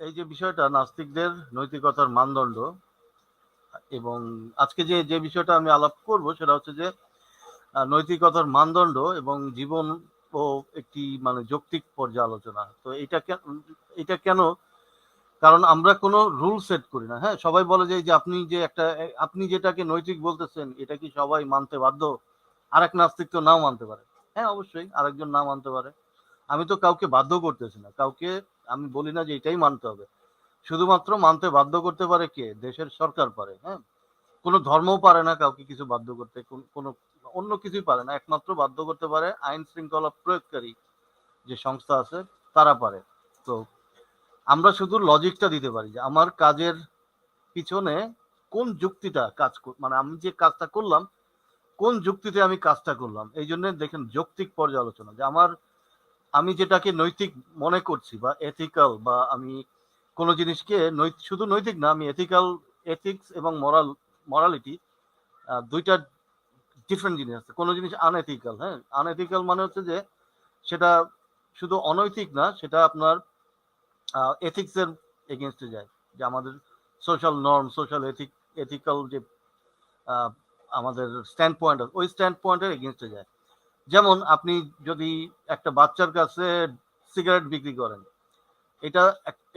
এই যে বিষয়টা, নাস্তিকদের নৈতিকতার মানদণ্ড এবং আজকে যে যে বিষয়টা আমি আলাপ করব সেটা হচ্ছে যে নৈতিকতার মানদণ্ড এবং জীবন ও একটি মানে যৌক্তিক পর্যালোচনা। তো এটা এটা কেন? কারণ আমরা কোনো রুল সেট করি না। হ্যাঁ সবাই বলে যে যে আপনি যে একটা আপনি যেটাকে নৈতিক বলতেছেন, এটা কি সবাই মানতে বাধ্য? আরেক নাস্তিক তো নাও মানতে পারে। হ্যাঁ অবশ্যই, আরেকজন না মানতে পারে। আমি তো কাউকে বাধ্য করতেছি না। কাউকে আমি বলি না যে এটাই মানতে হবে। শুধুমাত্র মানতে বাধ্য করতে পারে কে? দেশের সরকার পারে হ্যাঁ? কোনো ধর্মও পারে না কাউকে কিছু বাধ্য করতে, কোন- অন্য কিছুই পারে না। একমাত্র বাধ্য করতে পারে আইন শৃঙ্খলা প্রয়োগকারী যে সংস্থা আছে, তারা পারে। তো আমরা শুধু লজিকটা দিতে পারি যে আমার কাজের পিছনে কোন যুক্তিটা কাজ মানে আমি যে কাজটা করলাম, কোন যুক্তিতে আমি কাজটা করলাম? এই জন্য দেখেন যৌক্তিক পর্যালোচনা যে আমার আমি যেটাকে নৈতিক মনে করছি বা এথিক্যাল বা আমি কোনো জিনিসকে শুধু নৈতিক না, আমি এথিক্যাল এথিক্স এবং মরাল মরালিটি দুইটা ডিফারেন্ট জিনিস আছে। কোনো জিনিস আনএথিক্যাল হ্যাঁ? আনএথিক্যাল মানে হচ্ছে যে সেটা শুধু অনৈতিক না, সেটা আপনার এথিক্সের এগেনস্টে যায়। যে আমাদের social norm social ethic ethical যে আমাদের স্ট্যান্ড পয়েন্ট ওই স্ট্যান্ড পয়েন্টের এগেনস্টে যায়। যেমন আপনি যদি একটা বাচ্চার কাছে সিগারেট বিক্রি করেন, এটা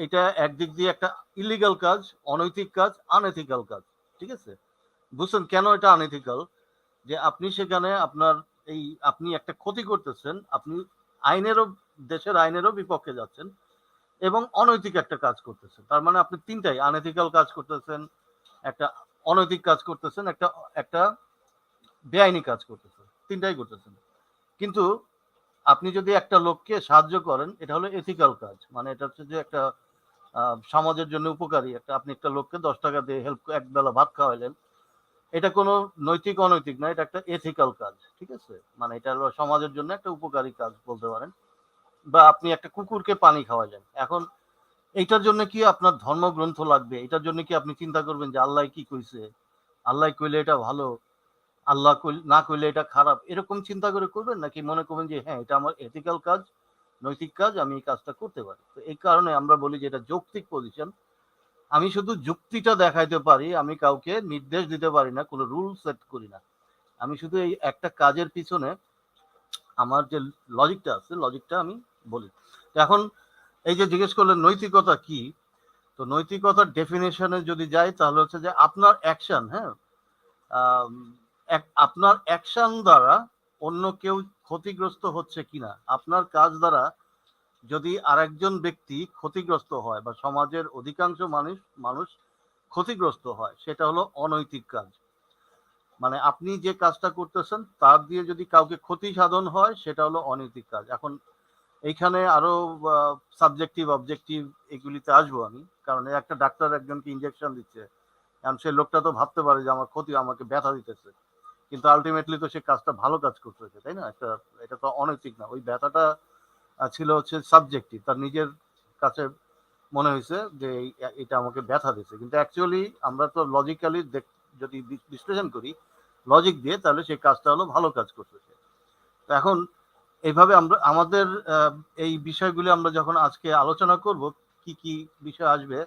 এটা একদিক দিয়ে একটা ইলিগাল কাজ, অনৈতিক কাজ আনএথিক্যাল কাজ, ঠিক আছে? বুঝছেন কেন এটা আনএথিক্যাল যে আপনি সেখানে আপনার এই, আপনি একটা ক্ষতি করতেছেন, আপনি আইনেরও, দেশের আইনেরও বিপক্ষে যাচ্ছেন এবং অনৈতিক একটা কাজ করতেছেন। তার মানে আপনি তিনটাই আনএথিক্যাল কাজ করতেছেন, একটা অনৈতিক কাজ করতেছেন, একটা একটা বেআইনি কাজ করতেছেন, তিনটাই করতেছেন। কিন্তু আপনি যদি একটা লোককে সাহায্য করেন, এটা হলো এথিক্যাল কাজ। মানে এটা হচ্ছে যে একটা সমাজের জন্য উপকারী। একটা, আপনি একটা লোককে দশ টাকা দিয়ে হেল্প এক বেলা ভাত খাওয়াইলেন এটা কোনো নৈতিক, অনৈতিক না, এটা একটা এথিক্যাল কাজ, ঠিক আছে? মানে এটা হলো সমাজের জন্য একটা উপকারী কাজ বলতে পারেন। বা আপনি একটা কুকুরকে পানি খাওয়ালেন। এখন এইটার জন্য কি আপনার ধর্মগ্রন্থ লাগবে? এটার জন্য কি আপনি চিন্তা করবেন যে আল্লাহ কি কইছে? আল্লাহ কইলে এটা ভালো। আল্লাহ না কইলে এটা খারাপ। এরকম চিন্তা করে করবেন নাকি মনে করবেন যে হ্যাঁ এটা আমার এথিক্যাল কাজ, নৈতিক কাজ, আমি এই কাজটা করতে পারি। তো এই কারণে আমরা বলি যে, এটা যৌক্তিক পজিশন আমি শুধু যুক্তিটা দেখাইতে পারি, আমি কাউকে নির্দেশ দিতে পারি না, কোনো রুল সেট করি না। আমি শুধু এই একটা কাজের পিছনে আমার যে লজিকটা আছে লজিকটা আমি বলি। এখন এই যে জিজ্ঞেস করলেন, নৈতিকতা কি? তো নৈতিকতার ডেফিনেশনে যদি যাই, তাহলে হচ্ছে যে, আপনার অ্যাকশন হ্যাঁ আপনার অ্যাকশন দ্বারা অন্য কেউ ক্ষতিগ্রস্ত হচ্ছে কিনা? আপনার কাজ দ্বারা যদি আরেকজন ব্যক্তি ক্ষতিগ্রস্ত হয় বা সমাজের অধিকাংশ মানুষ মানুষ ক্ষতিগ্রস্ত হয়, সেটা হলো অনৈতিক কাজ। মানে আপনি যে কাজটা করতেছেন, তার দিয়ে যদি কাউকে ক্ষতি সাধন হয়, সেটা হলো অনৈতিক কাজ। এখন এইখানে আরও সাবজেক্টিভ অবজেক্টিভ এগুলিতে আসব আমি। কারণ একটা ডাক্তার একজনকে ইনজেকশন দিচ্ছে। এখন সেই লোকটা তো ভাবতে পারে যে আমার ক্ষতি, আমাকে ব্যথা দিতেছে। কিন্তু আলটিমেটলি তো সে কাজটা ভালো কাজ করতেছে, তাই না? একটা, এটা তো অনৈতিক না। ওই ব্যথাটা ছিল হচ্ছে সাবজেক্টিভ তার নিজের কাছে মনে হয়েছে যে এটা আমাকে ব্যথা দিচ্ছে কিন্তু অ্যাকচুয়ালি আমরা তো লজিক্যালি যদি বিশ্লেষণ করি লজিক দিয়ে তাহলে সেই কাজটা হলো ভালো কাজ করতেছে। তো এখন এইভাবে আমরা, আমাদের এই বিষয়গুলি আমরা যখন আজকে আলোচনা করব, কি কি বিষয় আসবে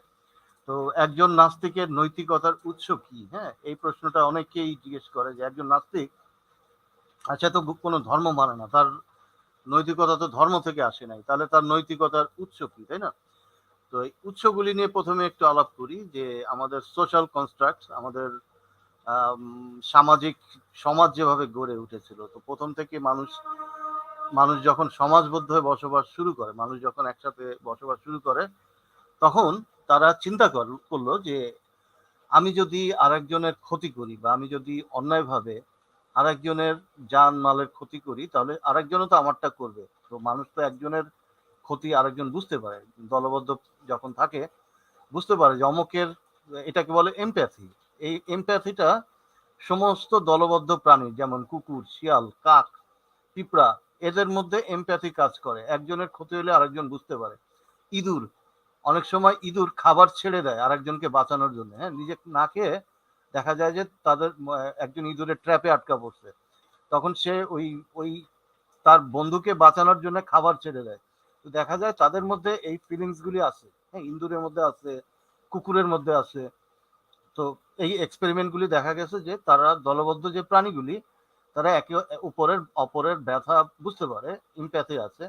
তো একজন নাস্তিকের নৈতিকতার উৎস কি? হ্যাঁ এই প্রশ্নটা অনেকেই জিজ্ঞেস করে যে একজন নাস্তিক আচ্ছা তো কোনো ধর্ম মানে না, তার নৈতিকতা তো ধর্ম থেকে আসে নাই, তাহলে তার নৈতিকতার উৎস কি, তাই না? তো এই উৎসগুলি নিয়ে প্রথমে একটু আলাপ করি যে আমাদের সোশ্যাল কনস্ট্রাক্ট আমাদের সামাজিক সমাজ যেভাবে গড়ে উঠেছিল, তো প্রথম থেকে মানুষ মানুষ যখন সমাজবদ্ধ হয়ে বসবাস শুরু করে, মানুষ যখন একসাথে বসবাস শুরু করে, তখন তারা চিন্তা কর- করল যে আমি যদি আরেকজনের ক্ষতি করি বা আমি যদি অন্যায়ভাবে আরেকজনের যান মালের ক্ষতি করি, তাহলে আরেকজনও তো আমারটা করবে। তো মানুষ তো একজনের ক্ষতি আরেকজন বুঝতে পারে। দলবদ্ধ যখন থাকে, বুঝতে পারে যে অমকের এটাকে বলে এমপ্যাথি এই এমপ্যাথিটা সমস্ত দলবদ্ধ প্রাণী, যেমন কুকুর, শিয়াল, কাক, পিঁপড়া, এদের মধ্যে এমপ্যাথি কাজ করে। একজনের ক্ষতি হলে আরেকজন বুঝতে পারে। ইঁদুর অনেক সময় ইঁদুর খাবার ছেড়ে দেয় আরেকজনকে বাঁচানোর জন্য। হ্যাঁ নিজে না খেয়ে দেখা যায় যে তাদের একজন ইঁদুরের ট্র্যাপে আটকা পড়ছে। তখন সে ওই ওই তার বন্ধুকে বাঁচানোর জন্য খাবার ছেড়ে দেয়। তো দেখা যায় তাদের মধ্যে এই ফিলিংসগুলি আছে। হ্যাঁ ইন্দুরের মধ্যে আছে, কুকুরের মধ্যে আছে। তো এই এক্সপেরিমেন্টগুলি দেখা গেছে যে তারা দলবদ্ধ যে প্রাণীগুলি, তারা একে উপরের, অপরের ব্যথা বুঝতে পারে ইম্প্যাথি আছে।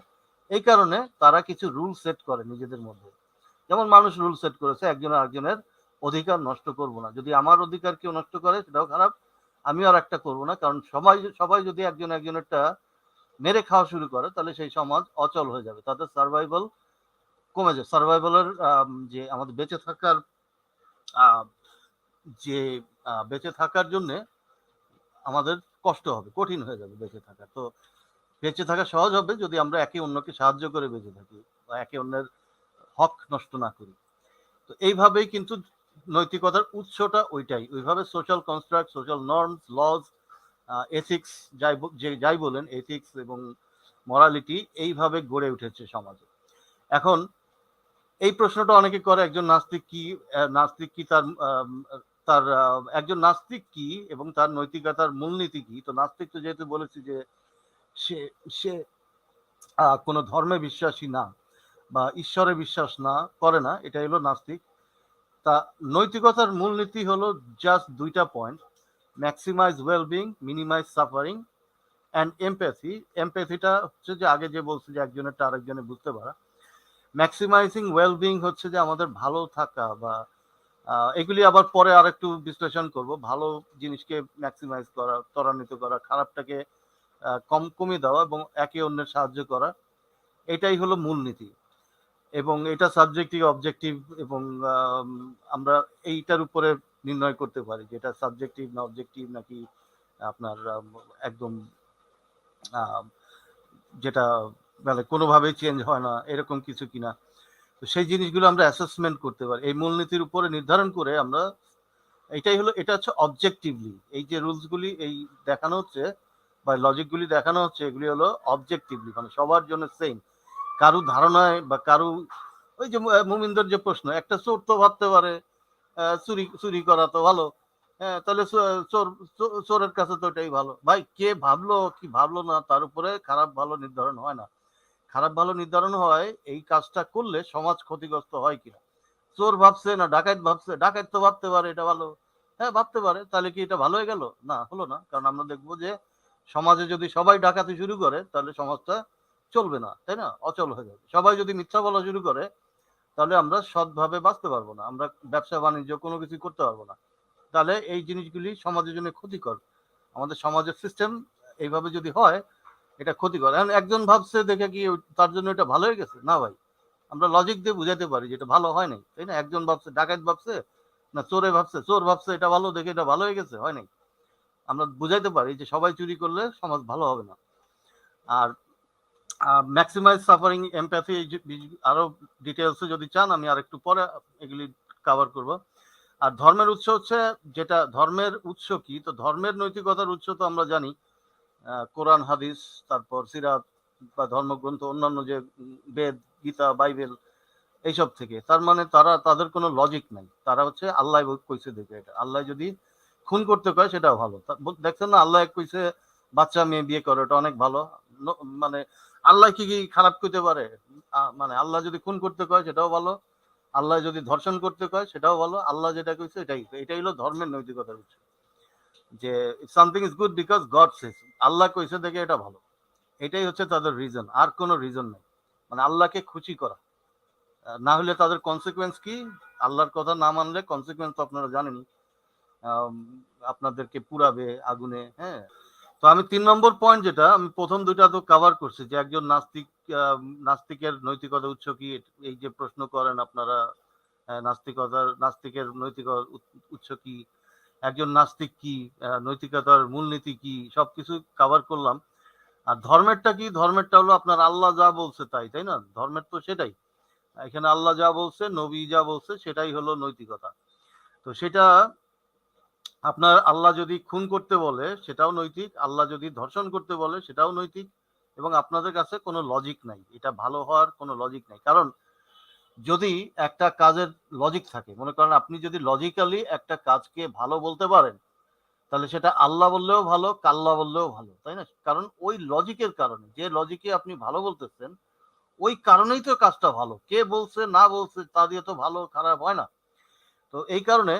এই কারণে তারা কিছু রুল সেট করে নিজেদের মধ্যে। যেমন মানুষ রুল সেট করেছে, একজন আরেকজনের অধিকার নষ্ট করব না। যদি আমার অধিকার কেউ নষ্ট করে, সেটাও খারাপ। আমি আর একটা করব না, কারণ সবাই সবাই যদি একজন একজনেরটা মেরে খাওয়া শুরু করে, তাহলে সেই সমাজ অচল হয়ে যাবে। তাদের সার্ভাইভাল কমে যাবে সার্ভাইভালের যে আমাদের বেঁচে থাকার যে বেঁচে থাকার জন্য আমাদের কষ্ট হবে, কঠিন হয়ে যাবে বেঁচে থাকা। তো বেঁচে থাকা সহজ হবে যদি আমরা একে অন্যকে সাহায্য করে বেঁচে থাকি বা একে অন্যের হক নষ্ট না করি। তো এইভাবেই কিন্তু নৈতিকতার উৎসটা ওইটাই। ওইভাবে social construct social norms laws ethics যাই যে যাই বলেন এথিক্স এবং মরালিটি এইভাবে গড়ে উঠেছে সমাজে। এখন এই প্রশ্নটা অনেকে করে, একজন নাস্তিক কি নাস্তিক কি তার তার একজন নাস্তিক কি এবং তার নৈতিকতার মূলনীতি কি? তো নাস্তিক তো যেহেতু বলেছি যে সে সে কোনো ধর্মে বিশ্বাসী না। বা ঈশ্বরে বিশ্বাস না করে না, এটা হলো নাস্তিক। তা নৈতিকতার মূলনীতি হলো জাস্ট দুইটা point maximise wellbeing minimise suffering and empathy এমপ্যাথিটা হচ্ছে যে আগে যে বলছে যে একজনেরটা আরেকজনে বুঝতে পারা। ম্যাক্সিমাইজিং ওয়েলবিং হচ্ছে যে আমাদের ভালো থাকা বা এগুলি আবার পরে আর একটু বিশ্লেষণ করব। ভালো জিনিসকে ম্যাক্সিমাইজ করা, ত্বরান্বিত করা, খারাপটাকে কম কমিয়ে দেওয়া এবং একে অন্যের সাহায্য করা, এটাই হলো মূলনীতি। এবং এটা সাবজেক্টিভ অবজেক্টিভ এবং আমরা এইটার উপরে নির্ণয় করতে পারি যে এটা সাবজেক্টিভ না অবজেক্টিভ নাকি আপনার একদম যেটা মানে কোনোভাবেই চেঞ্জ হয় না, এরকম কিছু কিনা। তো সেই জিনিসগুলো আমরা অ্যাসেসমেন্ট করতে পারি। এই মূলনীতির উপরে নির্ধারণ করে আমরা এটাই হলো, এটা হচ্ছে অবজেক্টিভলি এই যে রুলসগুলি এই দেখানো হচ্ছে বা লজিকগুলি দেখানো হচ্ছে, এগুলি হলো অবজেক্টিভলি মানে সবার জন্য সেম কারু ধারণায় বা কারু, ওই যে মুমিনদের যে প্রশ্ন, একটা চোর তো ভাবতে পারে চুরি চুরি করা তো ভালো। হ্যাঁ তাহলে চোর চোরের কাছে তো এটাই ভালো। ভাই, কে ভাবলো, কি ভাবলো না, তার উপরে খারাপ ভালো নির্ধারণ হয় না। খারাপ ভালো নির্ধারণ হয়, এই কাজটা করলে সমাজ ক্ষতিগ্রস্ত হয় কিনা? চোর ভাবছে না, ডাকাত ভাবছে, ডাকাত তো ভাবতে পারে এটা ভালো। হ্যাঁ ভাবতে পারে, তাহলে কি এটা ভালো হয়ে গেল? না, হলো না, কারণ আমরা দেখব যে সমাজে যদি সবাই ডাকাতি শুরু করে, তাহলে সমাজটা চলবে না, তাই না? অচল হয়ে যাবে। সবাই যদি মিথ্যা বলা শুরু করে, তাহলে আমরা সৎভাবে বাঁচতে পারব না। আমরা ব্যবসা, বাণিজ্য কোনো কিছু করতে পারব না। তাহলে এই জিনিসগুলি সমাজের জন্য ক্ষতিকর। আমাদের সমাজের সিস্টেম এইভাবে যদি হয়, এটা ক্ষতিকর। এখন একজন ভাবছে দেখে কি তার জন্য এটা ভালো হয়ে গেছে? না ভাই। আমরা লজিক দিয়ে বুঝাতে পারি যেটা ভালো হয় নাই, তাই না? একজন ভাবছে, ডাকাত ভাবছে, না চোরে ভাবছে? চোর ভাবছে, এটা ভালো, দেখে এটা ভালো হয়ে গেছে? হয় নাই? আমরা বুঝাইতে পারি যে সবাই চুরি করলে সমাজ ভালো হবে না। আর ম্যাক্সিমাইজ সাফারিং এমপ্যাথি আরও ডিটেলসে যদি চান, আমি আর একটু পরে এগুলি কভার করব। আর ধর্মের উৎস হচ্ছে যেটা, ধর্মের উৎস কি? তো ধর্মের নৈতিকতার উৎস তো আমরা জানি। কোরআন, হাদিস, তারপর সিরাত বা ধর্মগ্রন্থ, অন্যান্য যে বেদ, গীতা, বাইবেল, এইসব থেকে। তার মানে তারা, তাদের কোনো লজিক নাই। তারা হচ্ছে আল্লাহ কইছে দেখে এটা। আল্লাহ যদি খুন করতে কয়, সেটাও ভালো। দেখছেন না? আল্লাহ কইছে বাচ্চা, মেয়ে বিয়ে করে ওটা অনেক ভালো। মানে আল্লাহ কি কি খারাপ করতে পারে? মানে আল্লাহ যদি খুন করতে কয় সেটাও ভালো। আল্লাহ যদি ধর্ষণ করতে কয় সেটাও ভালো। আল্লাহ যেটা কইছে এটাই এটাই হলো ধর্মের নৈতিকতার উৎস। যে something is good because God says Allah কইছে দেখে এটা ভালো। এটাই হচ্ছে তাদের রিজন আর কোনো রিজন নেই। মানে আল্লাহকে খুশি করা। না হলে তাদের কনসিকুয়েন্স কি? আল্লাহর কথা না মানলে কনসিকুয়েন্স আপনারা জানেনই। আম, আপনাদেরকে পুরাবে আগুনে হ্যাঁ? তো আমি তিন নম্বর পয়েন্ট যেটা, আমি প্রথম দুইটা তো কভার করছি, যে একজন নাস্তিক নাস্তিকের নৈতিকতা উৎস কি, এই যে প্রশ্ন করেন আপনারা নাস্তিকতার, নাস্তিকের নৈতিক উৎস কি, একজন নাস্তিক কি নৈতিকতার মূলনীতি কি, সবকিছু কভার করলাম। আর ধর্মেরটা কি, ধর্মেরটা হলো আপনার আল্লাহ যা বলছে তাই তাই না? ধর্মের তো সেটাই। এখানে আল্লাহ যা বলছে, নবী যা বলছে, সেটাই হলো নৈতিকতা। তো সেটা আপনার আল্লাহ যদি খুন করতে বলে, সেটাও নৈতিক। আল্লাহ যদি ধর্ষণ করতে বলে, সেটাও নৈতিক। এবং আপনাদের কাছে কোনো লজিক নাই। এটা ভালো হওয়ার কোনো লজিক নাই। কারণ যদি একটা কাজের লজিক থাকে, মনে করেন আপনি যদি লজিক্যালি একটা কাজকে ভালো বলতে পারেন, তাহলে সেটা আল্লাহ বললেও ভালো, কাল্লা বললেও ভালো, তাই না? কারণ ওই লজিকের কারণে, যে লজিকে আপনি ভালো বলতেছেন, ওই কারণেই তো কাজটা ভালো। কে বলছে, না বলছে, তা দিয়ে তো ভালো, খারাপ হয় না। তো এই কারণে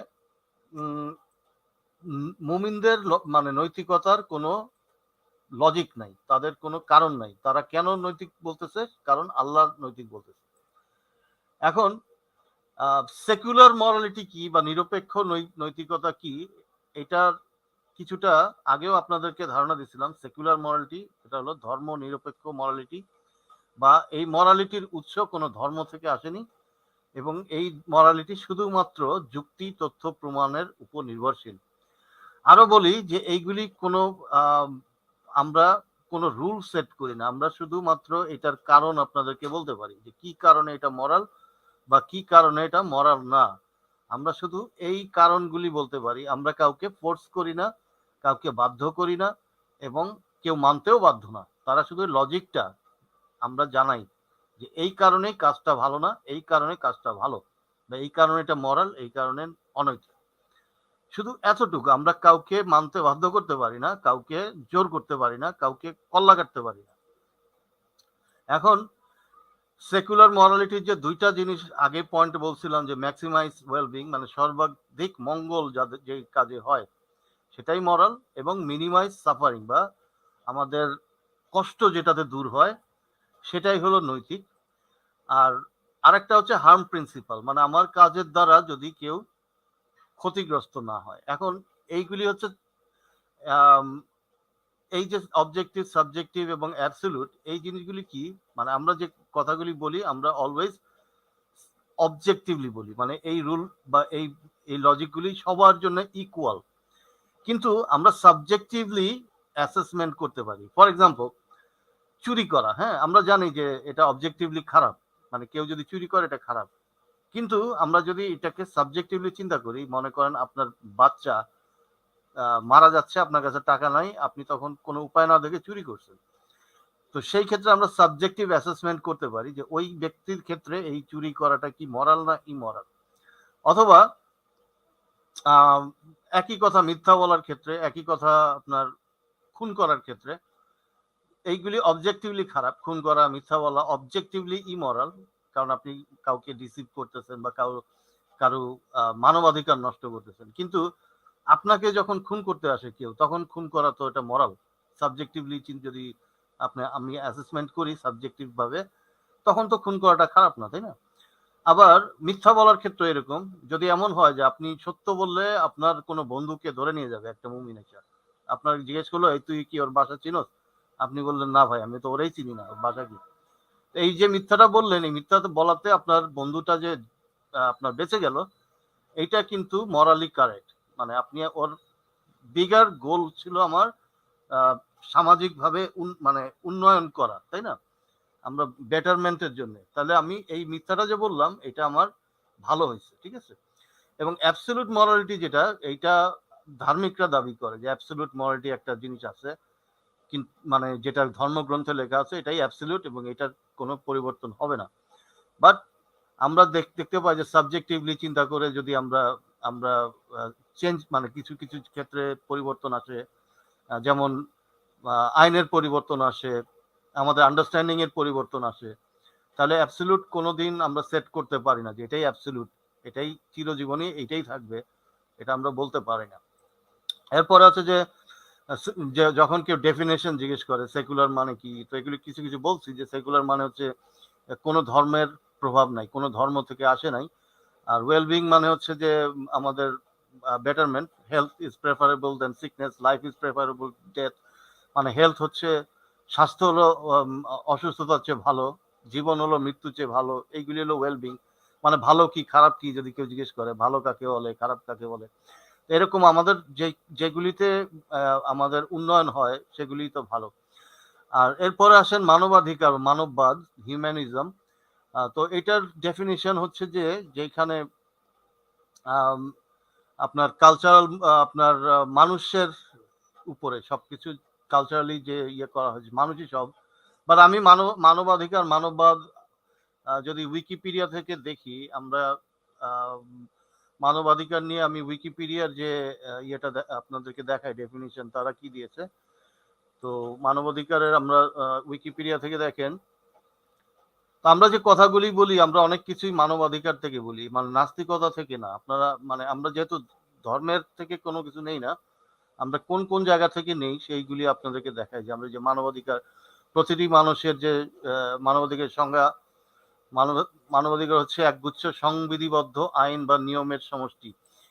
মুমিনদের মানে নৈতিকতার কোনো লজিক নাই, তাদের কোনো কারণ নাই। তারা কেন নৈতিক বলতেছে? কারণ আল্লাহ নৈতিক বলতেছে। এখন সেকুলার মরালিটি কি বা নিরপেক্ষ নৈতিকতা কি, এটার কিছুটা আগেও আপনাদেরকে ধারণা দিছিলাম সেকুলার মরালিটি এটা হলো ধর্ম নিরপেক্ষ মরালিটি বা এই মরালিটির উৎস কোনো ধর্ম থেকে আসেনি এবং এই মরালিটি শুধুমাত্র যুক্তি, তথ্য, প্রমাণের উপর নির্ভরশীল। আরও বলি যে এইগুলি কোনো আমরা কোনো রুল সেট করি না। আমরা শুধুমাত্র এটার কারণ আপনাদেরকে বলতে পারি যে কি কারণে এটা মরাল বা কি কারণে এটা মরাল না। আমরা শুধু এই কারণগুলি বলতে পারি। আমরা কাউকে ফোর্স করি না, কাউকে বাধ্য করি না এবং কেউ মানতেও বাধ্য না। তারা শুধু লজিকটা আমরা জানাই যে এই কারণে কাজটা ভালো না, এই কারণে কাজটা ভালো বা এই কারণে এটা মরাল, এই কারণে অনৈতিক। শুধু এতটুকু, আমরা কাউকে মানতে বাধ্য করতে পারি না, কাউকে জোর করতে পারি না, কাউকে কল্লা কাটতে পারি না। এখন সেকুলার মরালিটির যে দুইটা জিনিস আগে পয়েন্ট বলছিলাম যে ম্যাক্সিমাইজ ওয়েলবিং মানে সর্বাধিক মঙ্গল যাদের যে কাজে হয়, সেটাই মরাল এবং মিনিমাইজ সাফারিং বা আমাদের কষ্ট যেটাতে দূর হয়, সেটাই হলো নৈতিক। আর আরেকটা হচ্ছে হার্ম প্রিন্সিপাল মানে আমার কাজের দ্বারা যদি কেউ ক্ষতিগ্রস্ত না হয়। এখন এইগুলি হচ্ছে এই যে অবজেক্টিভ সাবজেক্টিভ এবং অ্যাবসলিউট এই জিনিসগুলি কি? মানে আমরা যে কথাগুলি বলি, আমরা অলওয়েজ অবজেক্টিভলি বলি। মানে এই রুল বা এই এই লজিকগুলি সবার জন্য ইকুয়াল কিন্তু আমরা সাবজেক্টিভলি অ্যাসেসমেন্ট করতে পারি। ফর এক্সাম্পল চুরি করা হ্যাঁ? আমরা জানি যে এটা অবজেক্টিভলি খারাপ। মানে কেউ যদি চুরি করে, এটা খারাপ। কিন্তু আমরা যদি এটাকে সাবজেক্টিভলি চিন্তা করি, মনে করেন আপনার বাচ্চা মারা যাচ্ছে, আপনার কাছে টাকা নাই, আপনি তখন কোনো উপায় না দেখে চুরি করছেন। তো সেই ক্ষেত্রে আমরা সাবজেক্টিভ অ্যাসেসমেন্ট করতে পারি যে ওই ব্যক্তির ক্ষেত্রে এই চুরি করাটা কি মরাল না ইমরাল অথবা একই কথা মিথ্যা বলার ক্ষেত্রে, একই কথা আপনার খুন করার ক্ষেত্রে, এইগুলি অবজেক্টিভলি খারাপ। খুন করা, মিথ্যা বলা অবজেক্টিভলি ইমরাল কারণ আপনি কাউকে ডিসিভ করতেছেন বা কারও কারও মানবাধিকার নষ্ট করতেছেন। কিন্তু আপনাকে যখন খুন করতে আসে কেউ, তখন খুন করা তো এটা মরাল সাবজেক্টিভলি যদি আপনি, আমি অ্যাসেসমেন্ট করি সাবজেক্টিভ ভাবে, তখন তো খুন করাটা খারাপ না, তাই না? আবার মিথ্যা বলার ক্ষেত্রে এরকম। যদি এমন হয় যে আপনি সত্য বললে আপনার কোনো বন্ধুকে ধরে নিয়ে যাবে একটা মুমিন একটা আপনার জিজ্ঞেস করল, এই তুই কি ওর বাসা চিনোস? আপনি বললেন, না ভাই, আমি তো ওরাই চিনি না, ওর বাসা কি? এই যে মিথ্যাটা বললেন, এই মিথ্যাটা বলাতে আপনার বন্ধুটা যে আপনার বেঁচে গেল, এইটা কিন্তু মরালি কারেক্ট মানে আপনি ওর বিগার গোল ছিল আমার সামাজিকভাবে মানে উন্নয়ন করা, তাই না? আমরা বেটারমেন্টের জন্য। তাহলে আমি এই মিথ্যাটা যে বললাম, এটা আমার ভালো হয়েছে, ঠিক আছে? এবং অ্যাবসলিউট মরালিটি যেটা, এইটা ধার্মিকরা দাবি করে যে অ্যাবসলিউট মরালিটি একটা জিনিস আছে। মানে যেটা ধর্মগ্রন্থে লেখা আছে এটাই অ্যাবসলিউট এবং এটার কোনো পরিবর্তন হবে না। বাট আমরা দেখতে পাই যে সাবজেক্টিভলি চিন্তা করে যদি আমরা আমরা চেঞ্জ মানে কিছু কিছু ক্ষেত্রে পরিবর্তন আসে যেমন আইনের পরিবর্তন আসে, আমাদের আন্ডারস্ট্যান্ডিং এর পরিবর্তন আসে, তাহলে অ্যাবসলিউট কোনোদিন আমরা সেট করতে পারি না যে এটাই অ্যাবসলিউট এটাই চিরজীবনী, এটাই থাকবে, এটা আমরা বলতে পারি না। এরপরে আছে যে যখন কেউ ডেফিনেশন জিজ্ঞেস করে সেকুলার মানে কি? তো এগুলি কিছু কিছু বলছি যে সেকুলার মানে হচ্ছে, কোনো ধর্মের প্রভাব নাই, কোনো ধর্ম থেকে আসে নাই। আর ওয়েলবিং মানে হচ্ছে যে, আমাদের betterment health is preferable than sickness life is preferable death মানে হেলথ হচ্ছে, স্বাস্থ্য হলো অসুস্থতার চেয়ে ভালো, জীবন হলো মৃত্যুর চেয়ে ভালো, এইগুলি হলো ওয়েলবিং মানে ভালো কি, খারাপ কি যদি কেউ জিজ্ঞেস করে, ভালো কাকে বলে, খারাপ কাকে বলে? এরকম আমাদের যে, যেগুলিতে আমাদের উন্নয়ন হয় সেগুলি তো ভালো। আর এরপরে আসেন মানবাধিকার, মানববাদ হিউম্যানিজম তো এটার ডেফিনিশন হচ্ছে যে, যেখানে আপনার কালচারাল আপনার মানুষের উপরে সবকিছু কালচারালি যে ইয়ে করা হয়েছে, মানুষই সব। বাট আমি মানব, মানবাধিকার, মানববাদ যদি উইকিপিডিয়া থেকে দেখি, আমরা মানবাধিকার নিয়ে আমি উইকিপিডিয়ার যে ইয়েটা আপনাদেরকে দেখাই ডেফিনিশন তারা কি দিয়েছে? তো মানবাধিকারের আমরা উইকিপিডিয়া থেকে দেখেন। তো আমরা যে কথাগুলি বলি, আমরা অনেক কিছুই মানবাধিকার থেকে বলি মানে নাস্তিকতা থেকে না। আপনারা মানে আমরা যেহেতু ধর্মের থেকে কোনো কিছু নেই না, আমরা কোন কোন জায়গা থেকে নেই, সেইগুলি আপনাদেরকে দেখাই যে, আমরা যে মানবাধিকার, প্রতিটি মানুষের যে মানবাধিকার সংজ্ঞা মানব, মানবাধিকার হচ্ছে একগুচ্ছ সংবিধিবদ্ধ আইন বা নিয়মের সমষ্টি।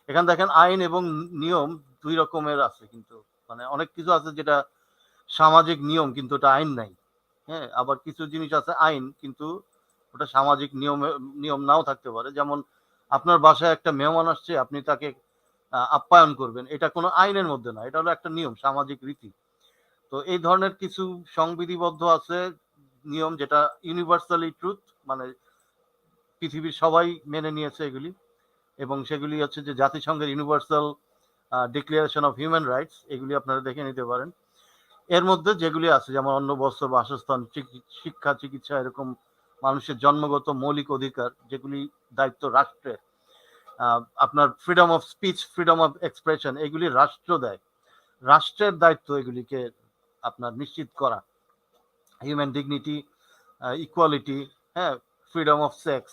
এখানে দেখেন আইন এবং নিয়ম দুই রকমের আছে কিন্তু মানে অনেক কিছু আছে যেটা সামাজিক নিয়ম কিন্তু ওটা আইন নাই। হ্যাঁ আবার কিছু জিনিস আছে আইন কিন্তু ওটা সামাজিক নিয়ম নিয়ম নাও থাকতে পারে। যেমন আপনার বাসায় একটা মেহমান আসছে, আপনি তাকে আপ্যায়ন করবেন। এটা কোনো আইনের মধ্যে না, এটা হলো একটা নিয়ম, সামাজিক রীতি। তো এই ধরনের কিছু সংবিধিবদ্ধ আছে নিয়ম যেটা ইউনিভার্সালি ট্রুথ মানে পৃথিবীর সবাই মেনে নিয়েছে এগুলি। এবং সেগুলি হচ্ছে যে জাতিসংঘের universal declaration of human rights এগুলি আপনারা দেখে নিতে পারেন। এর মধ্যে যেগুলি আছে, যেমন অন্ন বস্ত্র বাসস্থান শিক্ষা, চিকিৎসা, এরকম মানুষের জন্মগত মৌলিক অধিকার, যেগুলি দায়িত্ব রাষ্ট্রের। আপনার freedom of speech freedom of expression এগুলি রাষ্ট্র দেয়। রাষ্ট্রের দায়িত্ব এগুলিকে আপনার নিশ্চিত করা। হিউম্যান ডিগনিটি ইকুয়ালিটি হ্যাঁ ফ্রিডম অফ সেক্স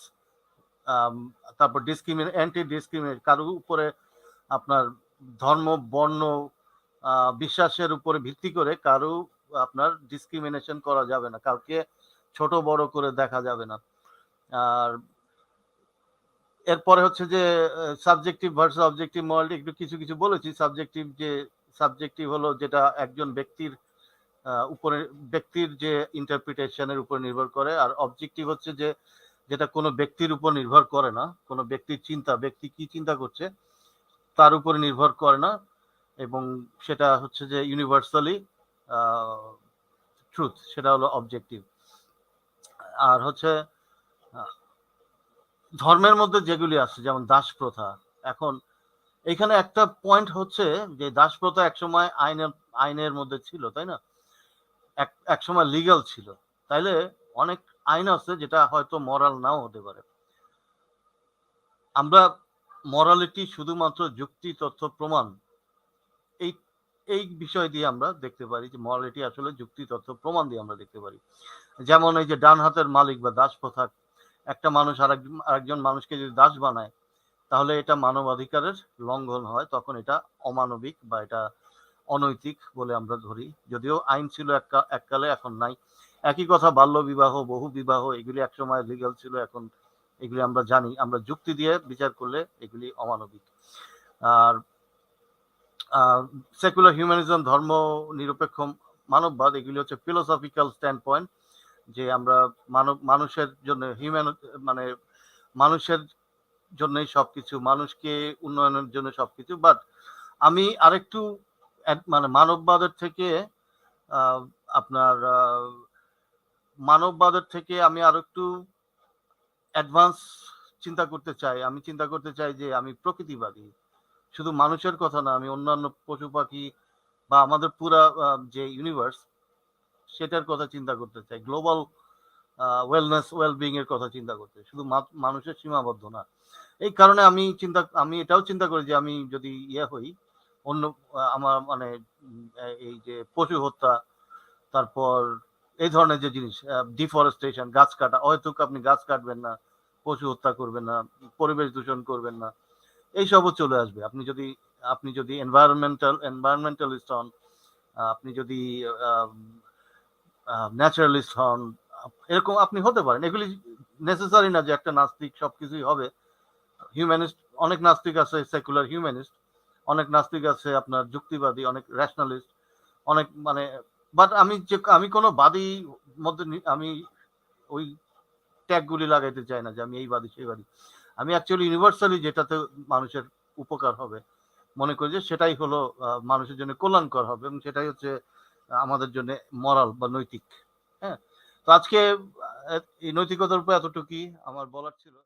তারপর ডিসক্রিমিনেট অ্যান্টি ডিসক্রিমিনেট কারোর উপরে আপনার ধর্ম, বর্ণ বিশ্বাসের উপরে ভিত্তি করে কারও আপনার ডিসক্রিমিনেশন করা যাবে না, কাউকে ছোট বড় করে দেখা যাবে না। আর এরপরে হচ্ছে যে সাবজেক্টিভ ভার্সেস অবজেক্টিভ মরালিটি একটু কিছু কিছু বলেছি। সাবজেক্টিভ যে সাবজেক্টিভ হলো যেটা একজন ব্যক্তির উপরে ব্যক্তির যে ইন্টারপ্রিটেশনের উপর নির্ভর করে। আর অবজেক্টিভ হচ্ছে যে, যেটা কোনো ব্যক্তির উপর নির্ভর করে না, কোনো ব্যক্তির চিন্তা, ব্যক্তি কি চিন্তা করছে, তার উপর নির্ভর করে না। এবং সেটা হচ্ছে যে ইউনিভার্সালি ট্রুথ সেটা হলো অবজেক্টিভ আর হচ্ছে ধর্মের মধ্যে যেগুলি আছে, যেমন দাস প্রথা, এখন এখানে একটা পয়েন্ট হচ্ছে যে, দাস প্রথা একসময় আইনের আইনের মধ্যে ছিল, তাই না? এক সময় লিগ্যাল ছিল। তাইলে অনেক আইন আছে যেটা হয়তো মরাল নাও হতে পারে। আমরা মরালিটি শুধুমাত্র যুক্তি, তথ্য, প্রমাণ এই এই বিষয় দিয়ে আমরা দেখতে পারি যে মরালিটি আসলে যুক্তি, তথ্য, প্রমাণ দিয়ে আমরা দেখতে পারি। যেমন এই যে ডান হাতের মালিক বা দাস প্রথা একটা মানুষ আরেক, আরেকজন মানুষকে যদি দাস বানায়, তাহলে এটা মানবাধিকারের লঙ্ঘন হয়, তখন এটা অমানবিক বা এটা অনৈতিক বলে আমরা ধরি। যদিও আইন ছিল এক- এককালে, এখন নাই। একই কথা, বাল্য বিবাহ, বহু বিবাহ, এগুলি একসময় লিগ্যাল ছিল, এখন এগুলি আমরা জানি। আমরা যুক্তি দিয়ে বিচার করলে এগুলি অমানবিক। আর সেকুলার হিউম্যানিজম ধর্ম নিরপেক্ষ মানববাদ, এগুলি হচ্ছে ফিলোসফিক্যাল স্ট্যান্ড পয়েন্ট যে আমরা মানব, মানুষের জন্য হিউম্যান মানে মানুষের জন্যই সবকিছু, মানুষকে উন্নয়নের জন্য সবকিছু। বাট আমি আরেকটু মানে মানববাদের থেকে আপনার মানববাদের থেকে আমি আরও একটু অ্যাডভান্স চিন্তা করতে চাই। আমি চিন্তা করতে চাই যে আমি প্রকৃতিবাদী। শুধু মানুষের কথা না, আমি অন্যান্য পশু পাখি বা আমাদের পুরা যে ইউনিভার্স সেটার কথা চিন্তা করতে চাই। গ্লোবাল ওয়েলনেস ওয়েলবিং এর কথা চিন্তা করতে শুধু মানুষের সীমাবদ্ধ না। এই কারণে আমি চিন্তা, আমি এটাও চিন্তা করি যে আমি যদি ইয়ে হই অন্য আমার মানে এই যে পশু হত্যা, তারপর এই ধরনের যে জিনিস ডিফরেস্টেশন গাছ কাটা হয়তো আপনি গাছ কাটবেন না, পশু হত্যা করবেন না, পরিবেশ দূষণ করবেন না, এইসবও চলে আসবে। আপনি যদি আপনি যদি এনভায়রনমেন্টাল এনভায়রনমেন্টালিস্ট হন আপনি যদি ন্যাচারালিস্ট হন এরকম আপনি হতে পারেন। এগুলি নেসেসারি না যে একটা নাস্তিক সবকিছুই হবে। হিউম্যানিস্ট অনেক নাস্তিক আছে সেকুলার হিউম্যানিস্ট অনেক নাস্তিক আছে, আপনার যুক্তিবাদী, অনেক র্যাশনালিস্ট অনেক মানে বাট আমি যে, আমি কোনো বাদী মধ্যে আমি ওই ট্যাগগুলি লাগাইতে চাই না যে আমি এই বাদী, সেই বাদী। আমি অ্যাকচুয়ালি ইউনিভার্সালি যেটাতে মানুষের উপকার হবে, মনে করি যে সেটাই হলো মানুষের জন্য কল্যাণকর হবে এবং সেটাই হচ্ছে আমাদের জন্য মরাল বা নৈতিক। হ্যাঁ? তো আজকে এই নৈতিকতার উপর এতটুকুই, আমার বলার ছিল।